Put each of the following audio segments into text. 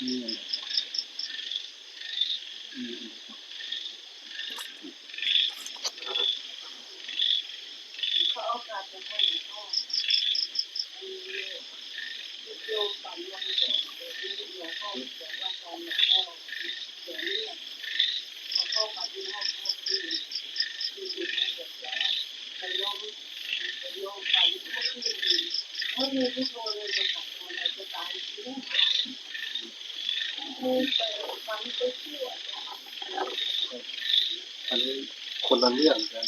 มีอะไรมีอะไร ขอโอกาสจะให้หลวงพ่ออันนี้โยมฝันวันเกิดเด็กที่หลวงพ่อบอกว่าตอนหลวงพ่อเสียเนี่ยหลวงพ่อฝันที่ห้องพ่อที่ที่ที่ท่านเกิดแล้วแต่โยมแต่โยมฝันที่ที่ดีเขามีที่โทรเลยจะฝันอะไรจะตายที่นี่มีแต่ฝันไปเที่ยว อันนี้ คนละเรื่องกัน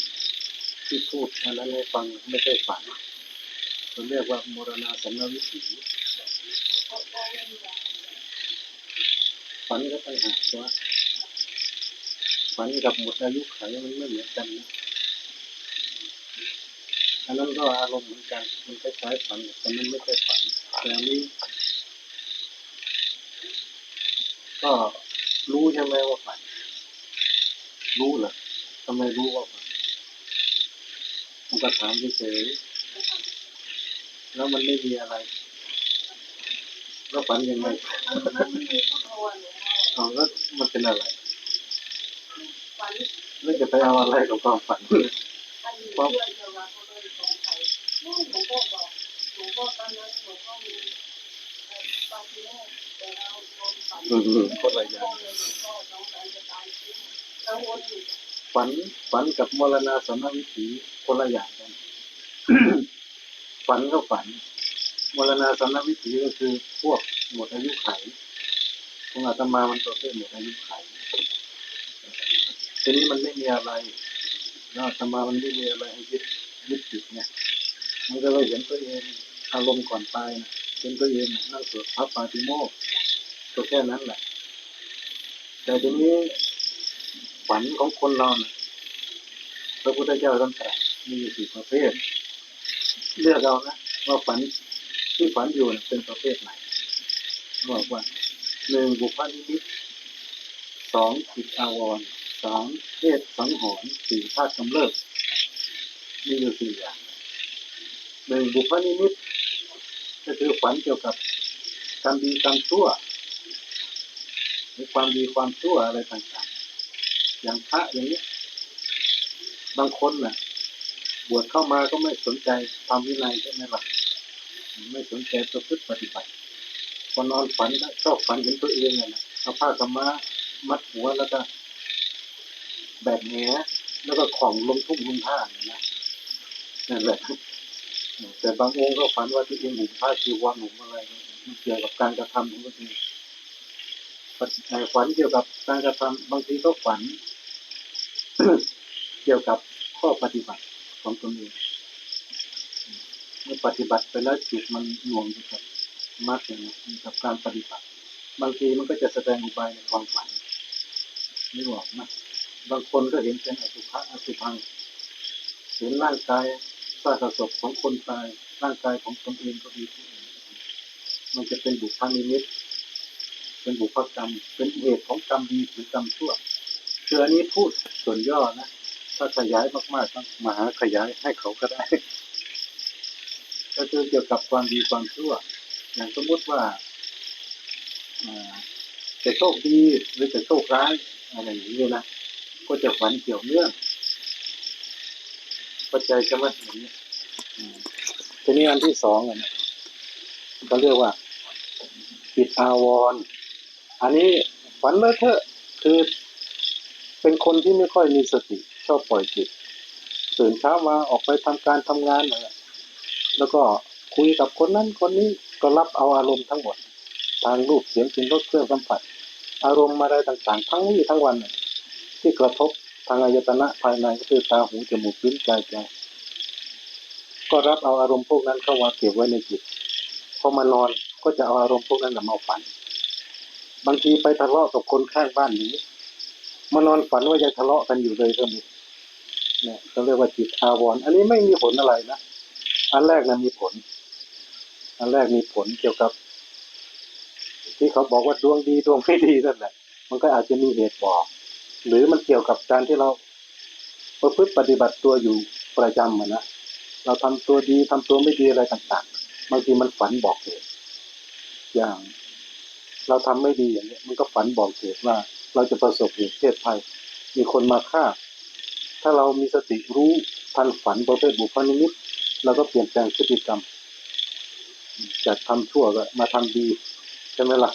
ที่พูดอันนั้นให้ฟังไม่ใช่ฝันเราเรียกว่ามรณาสัมนวิถีฝันก็ต่างหากว่าฝันกับหมดอายุไขมันไม่เหมือนกันนะอันนั้นก็อารมณ์เหมือนกันมันคล้ายๆฝันแต่มันไม่ใช่ฝันแต่นนี้ก็รู้ใช่ไหมว่าฝันรู้เหรอ ทำไมรู้ว่าฝันมันก็ถามเฉยๆแล้วมันไม่มีอะไร แล้วฝันยังไงมันไม่มีพุทโธหลวงพ่อเอาแล้วมันเป็นอะไรฝันแล้วจะไปเอาอะไรกับความฝันอันนี้เพื่อนจะว่าเขาเลยสงสัยนู่นหลวงพ่อบอกหลวงพ่อตอนนั้นหลวงพ่อมีเอ่อปาฏิโมกข์แต่เราความฝันอืมคนละอย่าง ฝันฝันกับมรณาสนวิถีคนละอย่างกัน ฝันก็ฝัน มรณาสนวิถีก็คือพวกหมดอายุไขของอาตมามันตัวเพื่อหมดอายุไขทีนี้มันไม่มีอะไรแล้วอาตมามันไม่มีอะไรให้ยึดยึดติดเนี่ยมันก็เลยเห็นตัวเองอารมณ์ก่อนตายนะเห็นตัวเองนั่งสวดพระปาติโมกข์ตัวแค่นั้นแหละแต่ทีนี้ ฝันของคนเรานะพระพุทธเจ้าท่านตรัสมีอยู่สี่ประเภท เลือกเอานะว่าฝันที่ฝันอยู่นะเป็นประเภทไหนบอกว่าหนึ่งบุพนิมิตสองจิตอาวรณ์สามเพศสังหรณ์สี่ธาตุกำเริบมีอยู่สี่อย่างหนึ่งบุพนิมิตก็คือฝันเกี่ยวกับกรรมดีกรรมชั่วหรือความดีความชั่วอะไรต่างๆ อย่างพระอย่างนี้ บางคนน่ะ บวชเข้ามาก็ไม่สนใจความวินัยใช่ไหมล่ะไม่สนใจประพฤติปฏิบัติพอนอนฝันก็ชอบฝันเห็นตัวเองน่ะนะเอาผ้ากำมามัดหัวแล้วก็ แบกแหนแล้วก็ของลงทุ่งลงท่าเนี่ยนะนั่นแหละแต่บางองค์ก็ฝันว่าตัวเองหุมผ้าจีวรหุมอะไรมันเกี่ยวกับการกระทำของตัวเองฝันเกี่ยวกับการกระทำบางทีก็ฝัน เกี่ยวกับข้อปฏิบัติของตนเองเมื่อปฏิบัติไปแล้วจิตมันหน่วงอยู่กับมรรคอย่างนี้อยู่กับการปฏิบัติ บางทีมันก็จะแสดงอุบายในความฝันนี่บอกนะบางคนก็เห็นเป็นอสุภะอสุพังเห็นร่างกายซากศพของคนตายร่างกายของตนเองก็ดีมันจะเป็นบุพนิมิตเป็นบุพกรรม เป็นเหตุของกรรมดีหรือกรรมชั่ว คืออันนี้พูดส่วนย่อนะ ถ้าขยายมากๆต้องมาหาขยายให้เขาก็ได้ ก็คือเกี่ยวกับความดีความชั่ว อย่างสมมติว่าจะโชคดีหรือจะโชคร้ายอะไรอย่างนี้นะก็จะฝันเกี่ยวเนื่องเข้าใจใช่ไหมอย่างนี้อืมทีนี้อันที่สองอะนะก็เรียกว่าจิตอาวร อันนี้ฝันเลอะเทอะคือ เป็นคนที่ไม่ค่อยมีสติชอบปล่อยจิตตื่นเช้ามาออกไปทำการทำงานนั่นแล้วก็คุยกับคนนั้นคนนี้ก็รับเอาอารมณ์ทั้งหมด ทางรูปเสียงกลิ่นรสเครื่องสัมผัส อารมณ์อะไรต่างๆ ทั้งวี่ทั้งวัน ที่กระทบทางอายตนะภายในก็คือตาหูจมูกลิ้นกายใจก็รับเอาอารมณ์พวกนั้นเข้ามาเก็บไว้ในจิตพอมานอนก็จะเอาอารมณ์พวกนั้นมาฝัน บางทีไปทะเลาะกับคนข้างบ้านนี้ มานอนฝันว่ายังทะเลาะกันอยู่เลยก็มีเนี่ยเขาเรียกว่าจิตอาวรณ์อันนี้ไม่มีผลอะไรนะอันแรกนะมีผล อันแรกมีผลเกี่ยวกับ ที่เขาบอกว่าดวงดีดวงไม่ดีนั่นแหละมันก็อาจจะมีเหตุบอก หรือมันเกี่ยวกับการที่เราประพฤติปฏิบัติตัวอยู่ประจำนะเราทำตัวดีทำตัวไม่ดีอะไรต่างๆบางทีมันฝันบอกเหตุอย่าง เราทำไม่ดีอย่างเนี้ยมันก็ฝันบอกเหตุว่า เราจะประสบเหตุเพศภัย มีคนมาฆ่า ถ้าเรามีสติรู้ทันฝันประเภทบุพนิมิตเราก็เปลี่ยนแปลงพฤติกรรม จากทำชั่วก็มาทำดีใช่ไหมล่ะ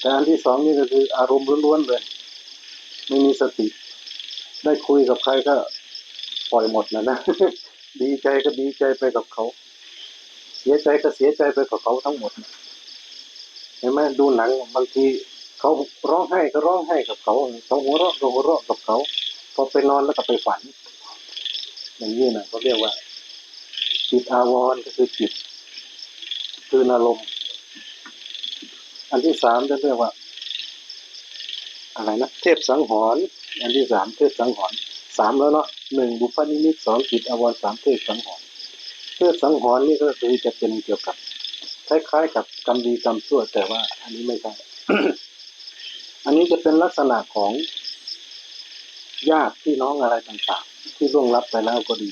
แต่อันที่สองนี่ก็คืออารมณ์ล้วนๆเลย ไม่มีสติ ได้คุยกับใครก็ปล่อยหมดนะนะ ดีใจก็ดีใจไปกับเขา เสียใจก็เสียใจไปกับเขาทั้งหมดเห็นไหมดูหนังบางที เขาร้องไห้ก็ร้องไห้กับเขาเขาหัวเราะก็หัวเราะกับเขาพอไปนอนแล้วก็ไปฝัน อย่างนี้นะเขาเรียกว่า จิตอาวรณ์ก็คือจิตคืออารมณ์อันที่สามจะเรียกว่า อะไรนะเทพสังหรณ์อันที่สามเทพสังหรณ์สามแล้วเนาะหนึ่งบุพนิมิตสองจิตอาวรณ์สามเทพสังหรณ์เทพสังหรณ์นี่ก็คือจะเป็นเกี่ยวกับคล้ายๆกับกรรมดีกรรมชั่วแต่ว่า อันนี้ไม่ใช่ นี้จะเป็นลักษณะของญาติพี่น้องอะไรต่างๆ ที่ล่วงลับไปแล้วก็ดี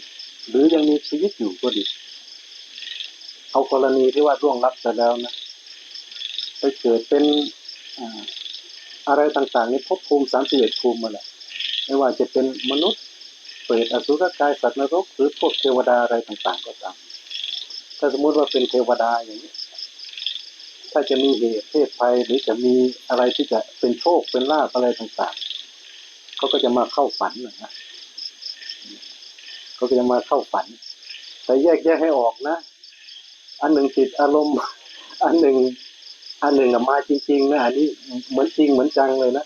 หรือยังมีชีวิตอยู่ก็ดี เอากรณีที่ว่าล่วงลับไปแล้วนะไปเกิดเป็นอ่าอะไรต่างๆในภพภูมิสามสิบเอ็ดภูมิมาแหละไม่ว่าจะเป็นมนุษย์เปรตอสุรกายสัตว์นรกหรือพวกเทวดาอะไรต่างๆ ก็ตามถ้าสมมติว่าเป็นเทวดาอย่างนี้ ถ้าจะมีเหตุเพศภัยหรือจะมีอะไรที่จะเป็นโชคเป็นลาภอะไรต่างๆเขาก็จะมาเข้าฝันนะนะเขาก็จะมาเข้าฝัน แต่แยกแยกให้ออกนะ อันหนึ่งติดอารมณ์ อันหนึ่ง อันหนึ่งมาจริง ๆ นะอันนี้เหมือนจริงเหมือนจังเลยนะ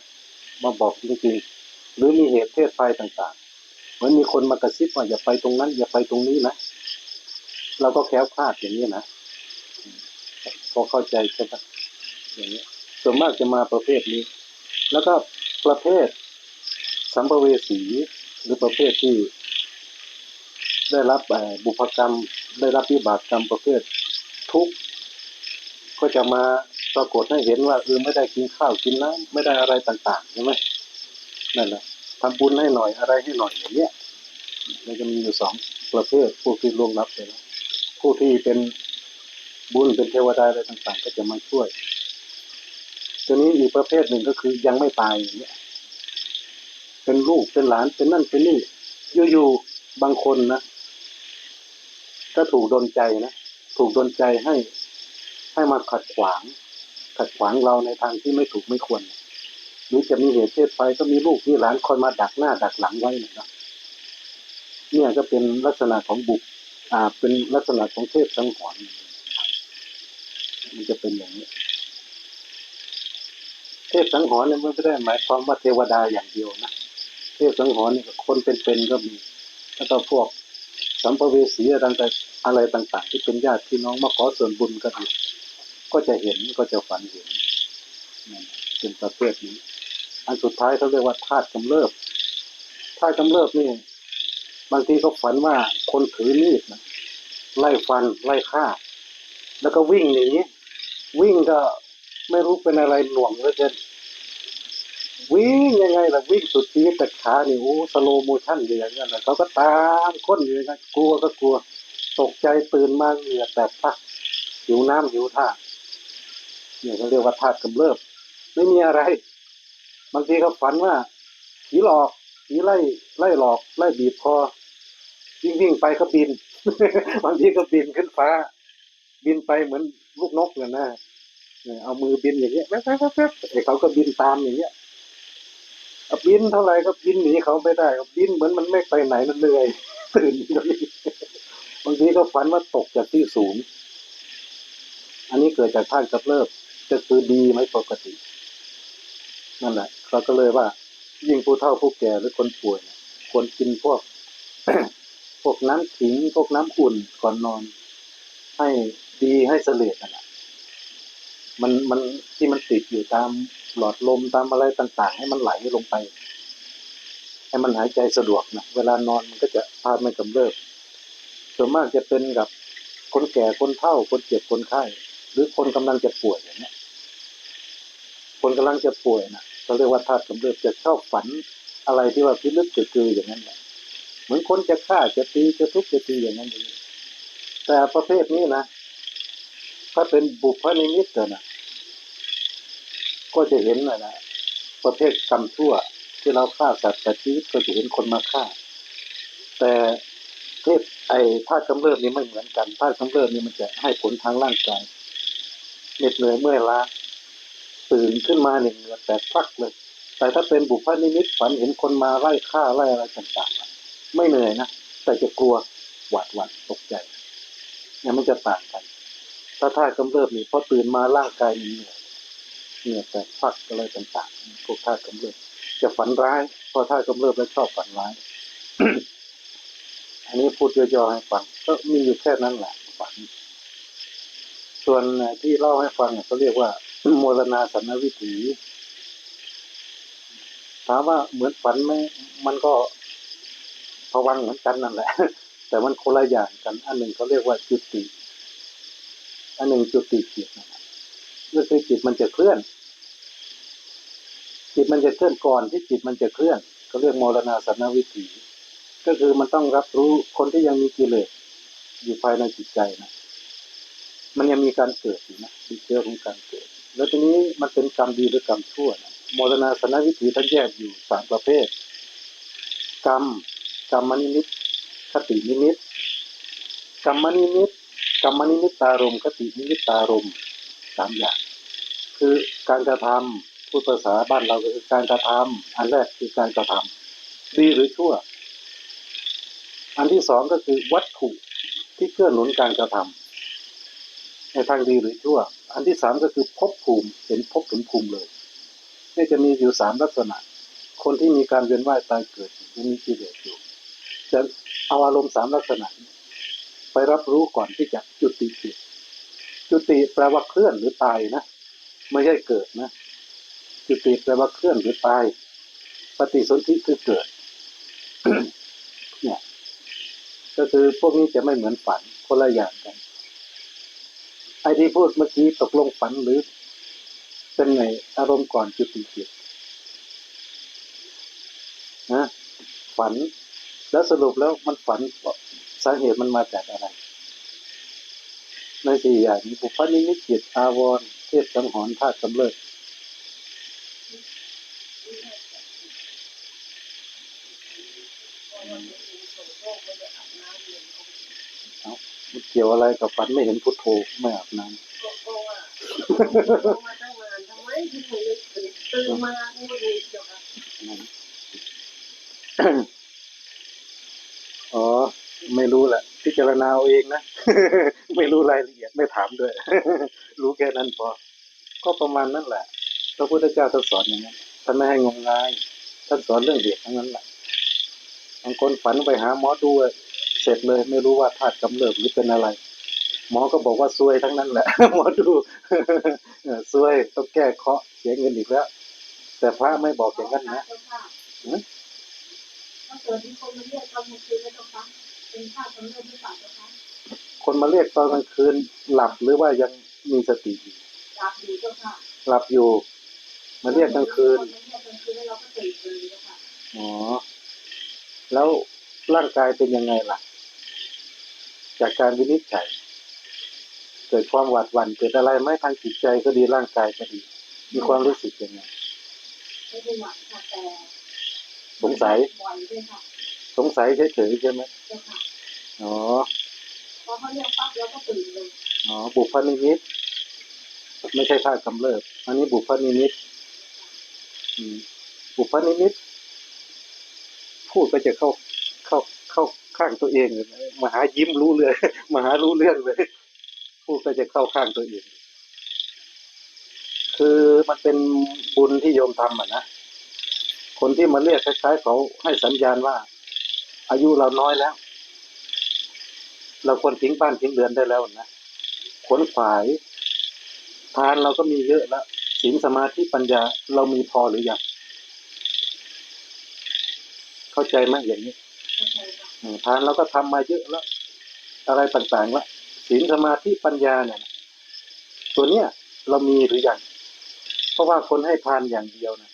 มาบอกจริงๆ หรือมีเหตุเพศภัยต่างๆ เหมือนมีคนมากระซิบว่าอย่าไปตรงนั้น อย่าไปตรงนี้นะเราก็แคล้วคลาดอย่างนี้นะ พอเข้าใจใช่ปะอย่างนี้ส่วนมากจะมาประเภทนี้ แล้วก็ประเภทสัมภเวสีหรือประเภทที่ ได้รับบุพกรรม ได้รับวิบากกรรมประเภททุกข์ก็จะมาปรากฏให้เห็นว่าเออไม่ได้กินข้าวกินน้ำไม่ได้อะไรต่างๆใช่ไหมนั่นแหละทำบุญให้หน่อยอะไรให้หน่อยอย่างเนี้ยมันจะมีอยู่สองประเภทผู้ที่ล่วงลับไปแล้วผู้ที่เป็น บุญเป็นเทวดาอะไรต่างๆ ก็จะมาช่วยทีนี้อีกประเภทหนึ่งก็คือยังไม่ตายอย่างเนี้ยเป็นลูกเป็นหลานเป็นนั่นเป็นนี่อยู่ๆบางคนนะก็ถูกดนใจนะถูกดนใจให้ให้มาขัดขวาง ขัดขวางเราในทางที่ไม่ถูกไม่ควรหรือจะมีเหตุเพศไปก็มีลูกมีหลานคอยมาดักหน้าดักหลังไว้นะครับเนี่ยก็เป็นลักษณะของบุกอ่าเป็นลักษณะของเทพสังหรณ์ มันจะเป็นอย่างนี้ เทพสังหรณ์เนี่ยมันไม่ได้หมายความว่าเทวดาอย่างเดียวนะเทพสังหรณ์เนี่ยคนเป็นๆก็มีแล้วก็พวกสัมภเวสีอะไรต่างๆอะไรต่างๆ ที่เป็นญาติพี่น้องมาขอส่วนบุญก็ดีก็จะเห็นก็จะฝันเห็นนั่นเป็นประเภทนี้ อันสุดท้ายเขาเรียกว่าธาตุกำเริบธาตุกำเริบนี่บางทีก็ฝันว่าคนถือมีดนะไล่ฟันไล่ฆ่า แล้วก็วิ่งหนี วิ่งก็ไม่รู้เป็นอะไรหน่วงเหลยเกินวิ่งยังไงล่ะวิ่งสุดชีวิตแต่ขานี่โอ้สโลโมชั่นอยู่อย่างนั้นแหละเขาก็ตามค้นอยู่อย่างนั้นกลัวก็กลัวตกใจตื่นมาเหงื่อแตกพักหิวน้ำหิวท่าเนี่ยเขาเรียกว่าธาตุกำเริบไม่มีอะไรบางทีก็ฝันว่าผีหลอกผีไล่ไล่หลอกไล่บีบคอวิ่งวิ่งไปก็บินบางทีก็บินขึ้นฟ้า บินไปเหมือนลูกนกเนี่ยนะ เอามือบินอย่างเงี้ยแป๊บแป๊บแป๊บไอ้เขาก็บินตามอย่างเงี้ยบินเท่าไหร่ก็บินหนีเขาไม่ได้บินเหมือนมันไม่ไปไหนมันเหนื่อยตื่นบางทีก็ฝันว่าตกจากที่สูง อันนี้เกิดจากธาตุกำเริบจะคือดีไหมปกติ นั่นแหละเราก็เลยว่า ยิ่งผู้เฒ่าผู้แก่หรือคนป่วยเนี่ยควรกินพวก พวกน้ำขิงพวกน้ำอุ่นก่อนนอน ให้ดีให้เสลดนั่นแหละ มันมันที่มันติดอยู่ตามหลอดลมตามอะไรต่างๆ ให้มันไหลลงไป ให้มันหายใจสะดวกนะเวลานอนมันก็จะพาไม่กำเริบส่วนมากจะเป็นกับคนแก่คนเฒ่าคนเจ็บคนไข้หรือคนกำลังจะป่วยอย่างเนี้ยคนกำลังจะป่วยนะเขาเรียกว่าธาตุกำเริบจะชอบฝันอะไรที่ว่าพิลึกจะคืออย่างนั้นแหละเหมือนคนจะฆ่าจะตีจะทุบจะตีอย่างนั้นอย่างนี้แต่ประเภทนี้นะ ถ้าเป็นบุพนิมิตกิดนะก็จะเห็นนะนะประเภทกรรมชั่ว ที่เราฆ่าสัตว์แต่ชีวิตก็จะเห็นคนมาฆ่า แต่เพศไอ้ธาตุกำเริบนี่ไม่เหมือนกันธาตุกำเริบนี่มันจะให้ผลทางร่างกายเหน็ดเหนื่อยเมื่อยล้าตื่นขึ้นมาเนี่ยเหงื่อแตกฟักเลย แต่ถ้าเป็นบุพนิมิตฝันเห็นคนมาไล่ฆ่าไล่อะไรต่างๆไม่เหนื่อยนะแต่จะกลัวหวาดหวั่นตกใจเนี่ยมันจะต่างกัน ถ้าธากำเริบนี่พอตื่นมาร่างกายนเหนื่อยเหนื่อยแตกฟักอะไรต่างๆพวกธากำเริบจะฝันร้ายเพราะธากำเริบแล้วชอบฝันร้าย อันนี้พูดย่อๆให้ฟังก็มีอยู่แค่นั้นแหละฝัน ส่วนที่เล่าให้ฟังเนี่ยเขาเรียกว่าโมรณาสันนวิถีถามว่าเหมือนฝันไหมมันก็พวังเหมือนกันนั่นแหละ แต่มันคนละอย่างกัน อันหนึ่งเขาเรียกว่าจุติ อันหนึ่งจุดติจิตนะครับก็คือจิตมันจะเคลื่อน จิตมันจะเคลื่อนก่อนที่จิตมันจะเคลื่อนเขาเรียกมรณาสันนวิถี ก็คือมันต้องรับรู้คนที่ยังมีกิเลสอยู่ภายในจิตใจนะมันยังมีการเกิดอยู่นะมีเชื้อของการเกิด แล้วทีนี้มันเป็นกรรมดีหรือกรรมชั่วนะมรณาสนวิถีท่านแยกอยู่สามประเภท กรรมกรรมนิมิตคตินิมิตกรรมนิมิต กรรมนิมิตารมณ์คตินิมิตารมณ์สามอย่าง คือการกระทำพูดภาษาบ้านเราคือการกระทำอันแรกคือการกระทำดีหรือชั่ว อันที่สองก็คือวัตถุที่เกื้อหนุนการกระทำในทางดีหรือชั่ว อันที่สามก็คือภพภูมิเห็นภพเห็นภูมิเลยนี่จะมีอยู่สามลักษณะ คนที่มีการเวียนว่ายตายเกิดยังมีกิเลสอยู่จะเอาอารมณ์สามลักษณะ ไปรับรู้ก่อนที่จะจุติจิตจุติแปลว่าเคลื่อนหรือตายนะไม่ใช่เกิดนะ จุติแปลว่าเคลื่อนหรือตาย ปฏิสนธิคือเกิด เนี่ย ก็คือพวกนี้จะไม่เหมือนฝันคนละอย่างกัน ไอ้ที่พูดเมื่อกี้ตกลงฝันหรือ เป็นไงอารมณ์ก่อนจุติจิตนะฝัน แล้วสรุปแล้วมันฝัน สาเหตุมันมาจากอะไร ในสี่อย่างนี้ปุพพนิมิตจิตอาวรณ์เทพสังหรณ์ธาตุกำเริบพอวันนี้ส่งโรคไม่ได้อาบน้ำเลยมันเกี่ยวอะไรกับฝันไม่เห็นพุทโธไม่อาบน้ำก็เพราะว่าเพราะว่าตั้งนานทำไมถึงไม่ตื่นตื่นมาไม่รู้เกี่ยวกับอ๋อ ไม่รู้แหละพิจารณาเอาเองนะ ไม่รู้รายละเอียดไม่ถามด้วย รู้แค่นั้นพอ ก็ประมาณนั้นแหละพระพุทธเจ้าท่านสอนอย่างนั้นท่านไม่ให้งมงายท่านสอนเรื่องเหตุทั้งนั้นแหละบางคนฝันไปหาหมอดูเสร็จเลย ไม่รู้ว่าธาตุกำเริบหรือเป็นอะไร หมอก็บอกว่าซวยทั้งนั้นแหละ หมอดูเออซวยต้องแก้เคราะห์เสียเงินอีกแล้ว แต่พระไม่บอกอย่างนั้นนะถ้าเกิดมีคนมาเรียกตอนกลางคืนแล้วก็ฟัง เป็นภาพสำเร็จหรือเปล่าเจ้าคะคนมาเรียกตอนกลางคืนหลับหรือว่ายังมีสติอยู่หลับอยู่เจ้าค่ะหลับอยู่ มาเรียกกลางคืนมาเรียกกลางคืนแล้วเราก็ตื่นเลยเจ้าค่ะอ๋อแล้วร่างกายเป็นยังไงล่ะ จากการวินิจฉัยเกิดความหวาดหวั่นเกิดอะไรไหมทางจิตใจก็ดีร่างกายก็ดี มีความรู้สึกยังไงไม่ได้หวังค่ะแต่สงสัยบ่อยด้วยค่ะ สงสัยเฉยๆใช่ไหมเจ้าค่ะอ๋อพอเขาเรียกปั๊บเราก็ตื่นเลยอ๋อบุพนิมิตไม่ใช่ธาตุกำเริบอันนี้บุพนิมิตอืมบุพนิมิต พูดก็จะเข้าเข้าเข้าข้างตัวเองเลยนะมาหายิ้มรู้เรื่องมาหารู้เรื่องเลย พูดก็จะเข้าข้างตัวเอง คือมันเป็นบุญที่โยมทำอะนะคนที่มาเรียกคล้ายๆเขาให้สัญญาณว่า อายุเราน้อยแล้ว เราควรทิ้งบ้านทิ้งเรือนได้แล้วนะขวนขวาย ทานเราก็มีเยอะแล้วศีลสมาธิปัญญาเรามีพอหรือยังเข้าใจไหมอย่างนี้เข้าใจค่ะอืมทานเราก็ทำมาเยอะแล้ว อะไรต่างๆแล้วศีลสมาธิปัญญาเนี่ยนะตัวเนี้ยเรามีหรือยังเพราะว่าคนให้ทานอย่างเดียวนะ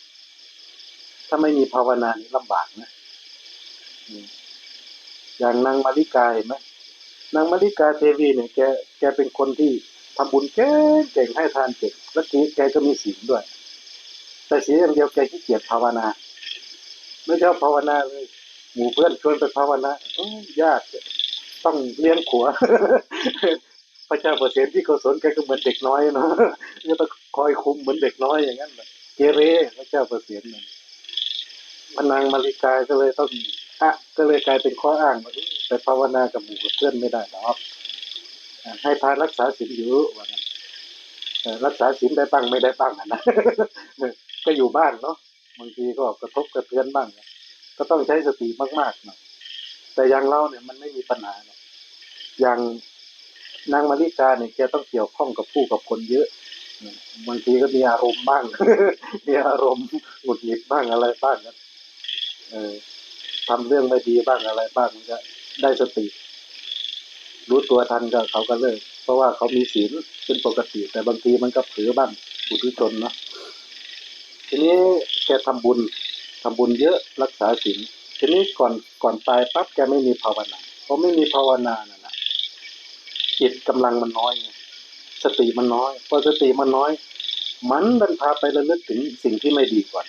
ถ้าไม่มีภาวนานี่ลำบากนะ อย่างนางมาริกาเห็นไหมนางมาริกาเทวีเนี่ยแกแกเป็นคนที่ทำบุญเก่งเก่งให้ทานเก่งแล้วทีแกก็มีศีลด้วย แต่เสียอย่างเดียวแกขี้เกียจภาวนา ไม่ชอบภาวนาเลยหมู่เพื่อนชวนไปภาวนาอยากต้องเลี้ยงขัวพระเจ้าเปอร์เซ็นที่เขาสนแกก็เหมือนเด็กน้อยเนาะก็ต้องคอยคุมเหมือนเด็กน้อยอย่างนั้นเกเรพระเจ้าเปอร์เซ็นนั่นมันนางมาริกาก็เลยต้อง อะก็เลยกลายเป็นข้ออ้างว่าไปภาวนากับหมู่กับเพื่อนไม่ได้หรอกอ่ให้ทานรักษาศีลอยู่ว่างั้นเอ่รักษาศีลได้บ้างไม่ได้บ้างอะนะก็อยู่บ้านเนาะบางทีก็กระทบกระเทือนบ้าง ก็ต้องใช้สติมากๆหน่อยแต่อย่างเราเนี่ยมันไม่มีปัญหาอกอย่างนางมาริกาเนี่ยแกต้องเกี่ยวข้องกับผู้กับคนเยอะบางทีก็มีอารมณ์บ้าง มีอารมณ์หงุดหงิดบ้างอะไรบ้างนะเออ ทำเรื่องไม่ดีบ้างอะไรบ้างมันก็ได้สติ รู้ตัวทันก็เขาก็เลิก เพราะว่าเขามีศีลเป็นปกติ แต่บางทีมันก็เผลอบ้างปุถุชนเนาะทีนี้แกทำบุญทำบุญเยอะรักษาศีลทีนี้ก่อนก่อนตายปั๊บแกไม่มีภาวนาเพราะไม่มีภาวนาน่ะนะจิตกำลังมันน้อย สติมันน้อยพอสติมันน้อย มันดันพาไประลึกถึงสิ่งที่ไม่ดีก่อน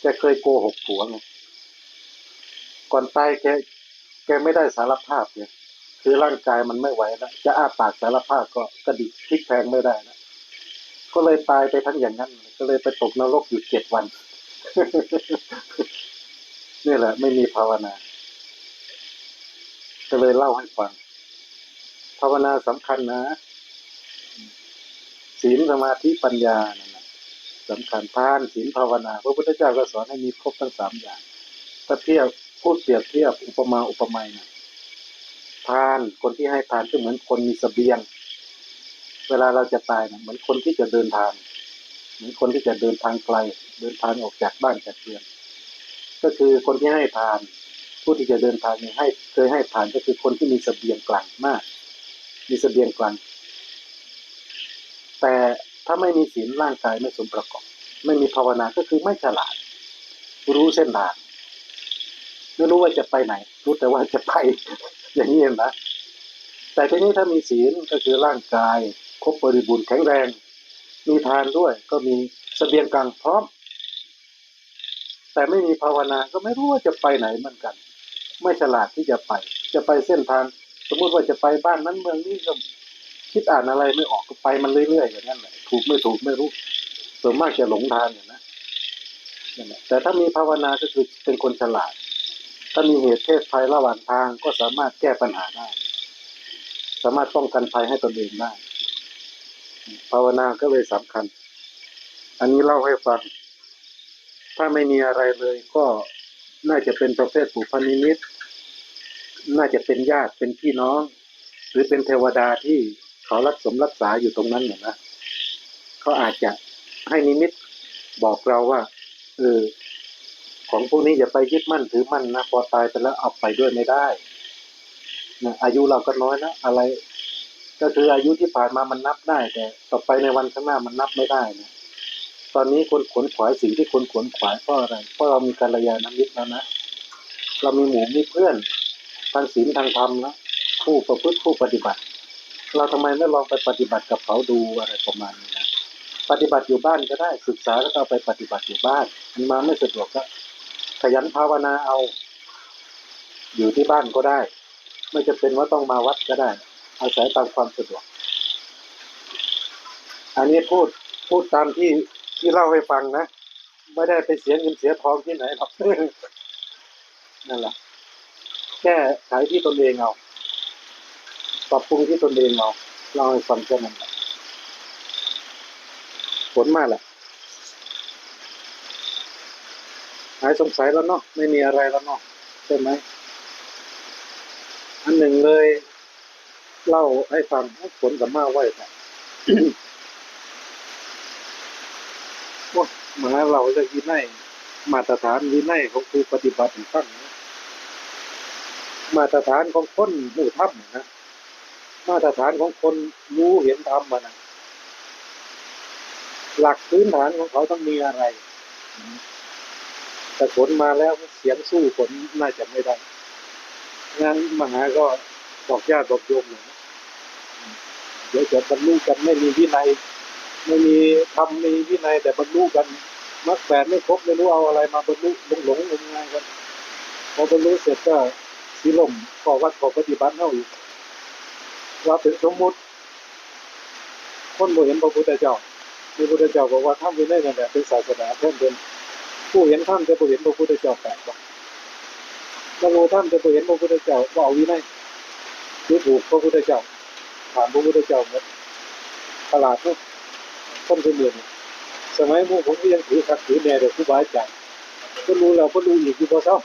แกเคยโกหกผัวไง ก่อนตายแกแกไม่ได้สารภาพเนี่ยคือร่างกายมันไม่ไหวแล้วจะอ้าปากสารภาพก็กระดิกพลิกแพลงไม่ได้แล้วก็เลยตายไปทั้งอย่างนั้น ก็เลยไปตกนรกอยู่เจ็ดวันนี่แหละ ไม่มีภาวนา ก็เลยเล่าให้ฟัง ภาวนาสำคัญนะ ศีลสมาธิปัญญานะสำคัญทานศีลภาวนา พระพุทธเจ้าก็สอนให้มีครบทั้งสามอย่าง ถ้าเทียบ พูดเปรียบเทียบอุปมาอุปไมยนะทานคนที่ให้ทานก็เหมือนคนมีเสบียง เวลาเราจะตายนะเหมือนคนที่จะเดินทาง เหมือนคนที่จะเดินทางไกล เดินทางออกจากบ้านจากเรือน ก็คือคนที่ให้ทาน ผู้ที่จะเดินทางเนี่ยให้เคยให้ทานก็คือคนที่มีเสบียงกลางมาก มีเสบียงกลาง แต่ถ้าไม่มีศีลร่างกายไม่สมประกอบ ไม่มีภาวนาก็คือไม่ฉลาด รู้เส้นทาง ไม่รู้ว่าจะไปไหน รู้แต่ว่าจะไปอย่างนี้เห็นไหมแต่ทีนี้ถ้ามีศีลก็คือร่างกายครบบริบูรณ์แข็งแรง มีทานด้วยก็มีเสบียงกลางพร้อม แต่ไม่มีภาวนาก็ไม่รู้ว่าจะไปไหนเหมือนกัน ไม่ฉลาดที่จะไป จะไปเส้นทาง สมมุติว่าจะไปบ้านนั้นเมืองนี้ก็คิดอ่านอะไรไม่ออกก็ไปมันเรื่อยๆอย่างนั้นแหละถูกไม่ถูกไม่รู้ส่วนมากจะหลงทางอย่างนะนั่นแต่ถ้ามีภาวนาก็คือเป็นคนฉลาด ถ้ามีเหตุเพศภัยระหว่างทางก็สามารถแก้ปัญหาได้ สามารถป้องกันภัยให้ตนเองได้ ภาวนาก็เลยสำคัญ อันนี้เล่าให้ฟัง ถ้าไม่มีอะไรเลยก็น่าจะเป็นประเภทปุพนิมิต น่าจะเป็นญาติเป็นพี่น้อง หรือเป็นเทวดาที่เขารักสมรักษาอยู่ตรงนั้นเนี่ยนะเขาอาจจะให้นิมิตบอกเราว่าเออ ของพวกนี้อย่าไปยึดมั่นถือมั่นนะพอตายไปแล้วเอาไปด้วยไม่ได้นะอายุเราก็น้อยนะอะไร ก็คืออายุที่ผ่านมามันนับได้แต่ ต่อไปในวันข้างหน้ามันนับไม่ได้นะตอนนี้คนขวนขวายสิ่งที่คนขวนขวายเพราะอะไรเพราะเรามีกัลยาณมิตรแล้วนะเรามีหมู่มีเพื่อนทางศีลทางธรรมแล้วผู้ประพฤติผู้ปฏิบัติ เราทำไมไม่ลองไปปฏิบัติกับเขาดูอะไรประมาณนี้นะปฏิบัติอยู่บ้านก็ได้ศึกษาแล้วก็เอาไปปฏิบัติอยู่บ้าน มันมาไม่สะดวกก็ ขยันภาวนาเอา อยู่ที่บ้านก็ได้ ไม่จะเป็นว่าต้องมาวัดก็ได้ อาศัยตามความสะดวก อันนี้พูดพูดตามที่ที่เล่าให้ฟังนะ ไม่ได้ไปเสียเงินเสียทองที่ไหนหรอกนั่นแหละแก้ไขที่ตนเองเอาปรับปรุงที่ตนเองเอาเล่าให้ฟังแค่นั้นผลมากแหละ หายสงสัยแล้วเนาะไม่มีอะไรแล้วเนาะใช่ไหมอันหนึ่งเลย เล่าให้ฟังผลกับมาไหว้ค่ะว่ามาเราจะวินัยมาตรฐานวินัยของครูปฏิบัติให้งนมาตรฐานของคนหมู่ถ้ำนะมาตรฐานของคนรู้เห็นธรรมอะนะหลักพื้นฐานของเขาต้องมีอะไร แต่ผลมาแล้วเสียงสู้ผลน่าจะไม่ได้งั้นมหาก็บอกญาติบอกโยมเลยนะเดี๋ยวจะบรรลุกันไม่มีวินัยไม่มีทำมีวินัยแต่บรรลุกันมรรคแปดไม่ครบไม่รู้เอาอะไรมาบรรลุหลงหลงงมงายกันพอบรรลุเสร็จก็สีลมขอวัดขอปฏิบัติเท่าอีกว่าเป็นสมมุติ คนบ่เห็นพระพุทธเจ้าพระพุทธเจ้าบอกว่าถ้ำอยู่ในนั่นแหละเป็นศาสนาเพิ่มเป็น ผู้เห็นถ้ำจะบ่เห็นพระพุทธเจ้าแปลกบ่มโนถ้ำจะบ่เห็นพระพุทธเจ้าบ่เอาวินัยดูถูกพระพุทธเจ้าถามพระพุทธเจ้าหมดประหลาดเนาะคนเป็นเมือนสมัยหมู่ผมก็ยังถือคักถือแน่เด็กครูบาอาจารย์ก็รู้แล้วก็รู้อีกอยู่บ่เศร้า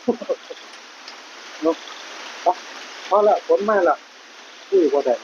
เนาะเอละผลไมาละคุยบ่ได้